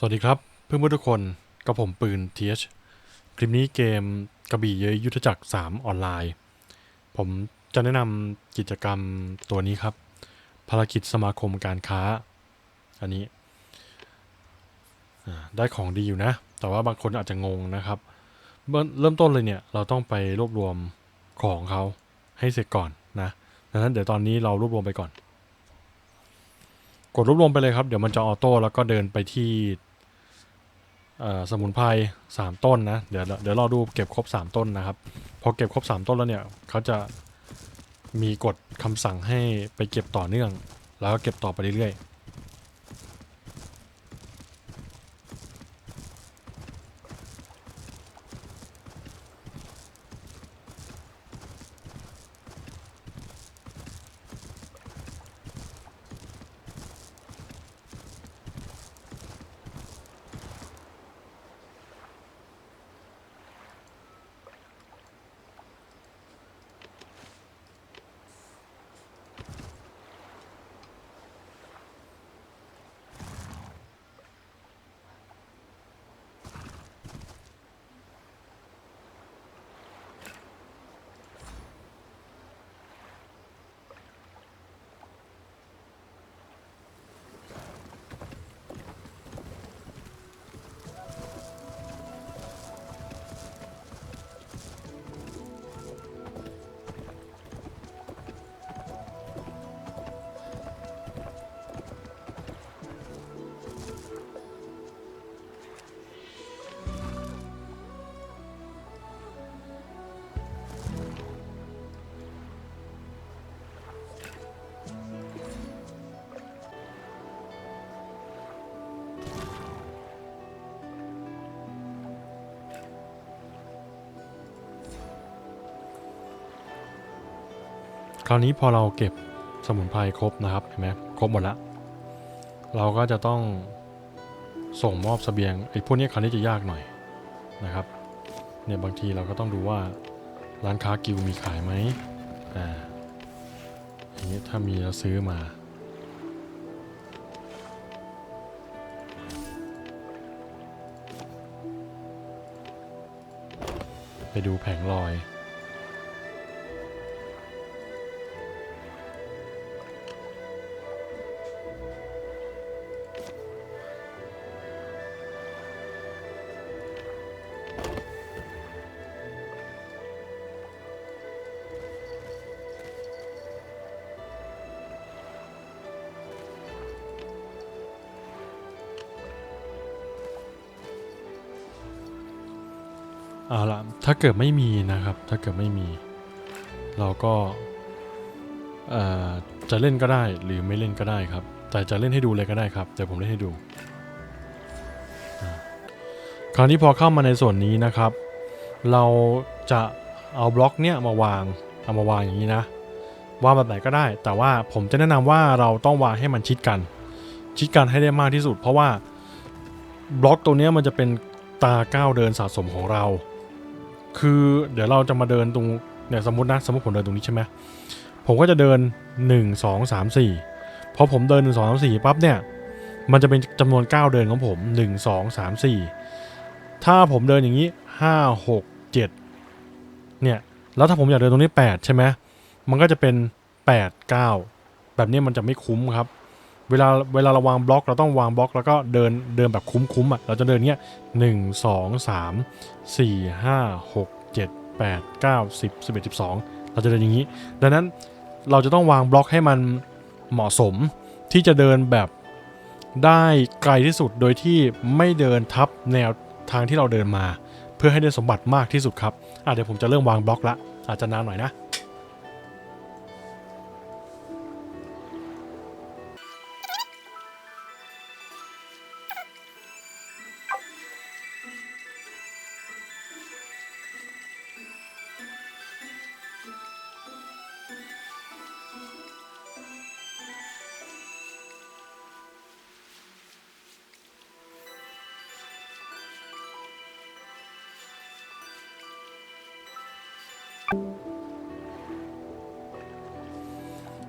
สวัสดีครับ เพื่อนๆทุกคนกับผมปืน TH คลิปนี้เกมกระบี่เยยยุทธจักร 3 ออนไลน์ ผมจะแนะนำกิจกรรมตัวนี้ครับ ภารกิจสมาคมการค้า อันนี้ ได้ของดีอยู่นะ แต่ว่าบางคนอาจจะงงนะครับ เริ่มต้นเลยเนี่ย เราต้องไปรวบรวมของเขาให้เสร็จก่อนนะดังนั้นเดี๋ยวตอนนี้เรารวบรวมไปก่อน กดรวบรวมไปเลยครับ เดี๋ยวมันจะออโต้แล้วก็เดินไปที่ สมุนไพรสามต้นนะ เดี๋ยวเดี๋ยวรอดูเก็บครบสามต้นนะครับ พอเก็บครบสามต้นแล้วเนี่ยเขาจะมีกฎคำสั่งให้ไปเก็บต่อเนื่อง แล้วก็เก็บต่อไปเรื่อยๆ คราวนี้พอเราเก็บสมุนไพรครบนะครับเห็นไหมครบหมดละเราก็จะต้องส่งมอบเสบียงไอ้พวกนี้คราวนี้จะยากหน่อยนะครับเนี่ยบางทีเราก็ต้องดูว่าร้านค้ากิวมีขายไหมอ่าอย่างนี้ถ้ามีเราซื้อมาไปดูแผงลอย เอาละถ้าเกิดไม่มีนะครับ ถ้าเกิดไม่มี เราก็จะเล่นก็ได้หรือไม่เล่นก็ได้ครับ แต่จะเล่นให้ดูเลยก็ได้ครับเดี๋ยวผมเล่นให้ดูคราวนี้พอเข้ามาในส่วนนี้นะครับ เราจะเอาบล็อกเนี้ยมาวางเอามาวางอย่างนี้นะวางแบบไหนก็ได้ แต่ว่าผมจะแนะนำว่าเราต้องวางให้มันชิดกัน ชิดกันให้ได้มากที่สุด เพราะว่าบล็อกตัวเนี้ยมันจะเป็นตาก้าวเดินสะสมของเรา คือเดี๋ยวเราจะมาเดินตรงเนี่ยสมมตินะสมมติผมเดินตรงนี้ใช่ไหมผมก็จะเดิน 1 2 3 4พอผมเดิน 1 2 3 4ปั๊บเนี่ยมันจะเป็นจำนวนก้าวเดินของผม 1 2 3 4 ถ้าผมเดินอย่างนี้ 5 6 7เนี่ยแล้วถ้าผมอยากเดินตรงนี้ 8 ใช่ไหมมันก็จะเป็น 8 9 แบบนี้มันจะไม่คุ้มครับ เวลาเวลาเราวางบล็อก เราต้องวางบล็อกแล้วก็เดินเดินแบบคุ้มๆอะเราจะเดินเงี้ยหนึ่งสองสามสี่ห้าหกเจ็ดแปดเก้าสิบสิบเอ็ดสิบสองเราจะเดินอย่างนี้ ดังนั้นเราจะต้องวางบล็อกให้มันเหมาะสมที่จะเดินแบบได้ไกลที่สุดโดยที่ไม่เดินทับแนวทางที่เราเดินมา เพื่อให้ได้สมบัติมากที่สุดครับอะเดี๋ยวผมจะเริ่มวางบล็อกละอาจจะนานหน่อยนะ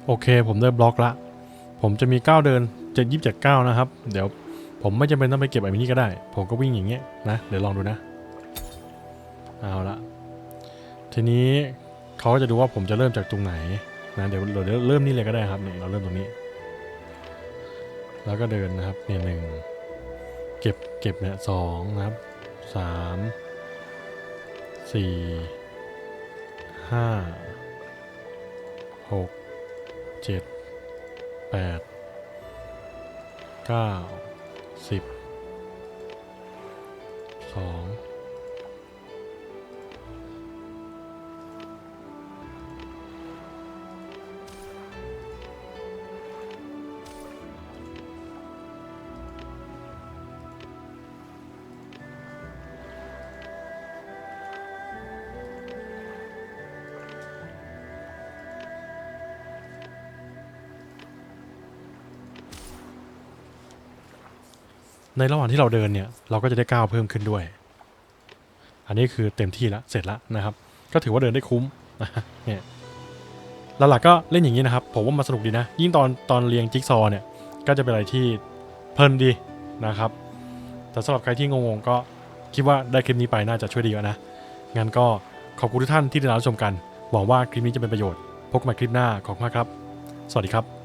โอเค ผมได้บล็อกละ ผมจะมีก้าวเดินจะยิบจากก้าวนะครับ เดี๋ยวผมไม่จำเป็นต้องไปเก็บไอ้นี่ก็ได้ ผมก็วิ่งอย่างเงี้ยนะ เดี๋ยวลองดูนะ เอาละ ทีนี้เขาจะดูว่าผมจะเริ่มจากตรงไหนนะ เดี๋ยวเดี๋ยวเริ่มนี่เลยก็ได้ครับเนี่ยเราเริ่มตรงนี้ แล้วก็เดินนะครับเนี่ยหนึ่งเก็บเก็บเนี่ยสองนะครับสามสี่ ห้าหกเจ็ดแปดเก้าสิบสอง ในระหว่างที่เราเดินเนี่ยเราก็จะได้ก้าวเพิ่มขึ้นด้วย อันนี้คือเต็มที่แล้วเสร็จแล้วนะครับ ก็ถือว่าเดินได้คุ้มนะเนี่ยหลักๆก็เล่นอย่างนี้นะครับ ผมว่ามันสนุกดีนะ ยิ่งตอนตอนเรียงจิ๊กซอว์เนี่ยก็จะเป็นอะไรที่เพลินดีนะครับ แต่สำหรับใครที่งงๆก็คิดว่าได้คลิปนี้ไปน่าจะช่วยดีกว่านะ งั้นก็ขอบคุณทุกท่านที่ติดตามรับชมกัน หวังว่าคลิปนี้จะเป็นประโยชน์ พบกันใหม่คลิปหน้าขอบคุณมากครับ สวัสดีครับ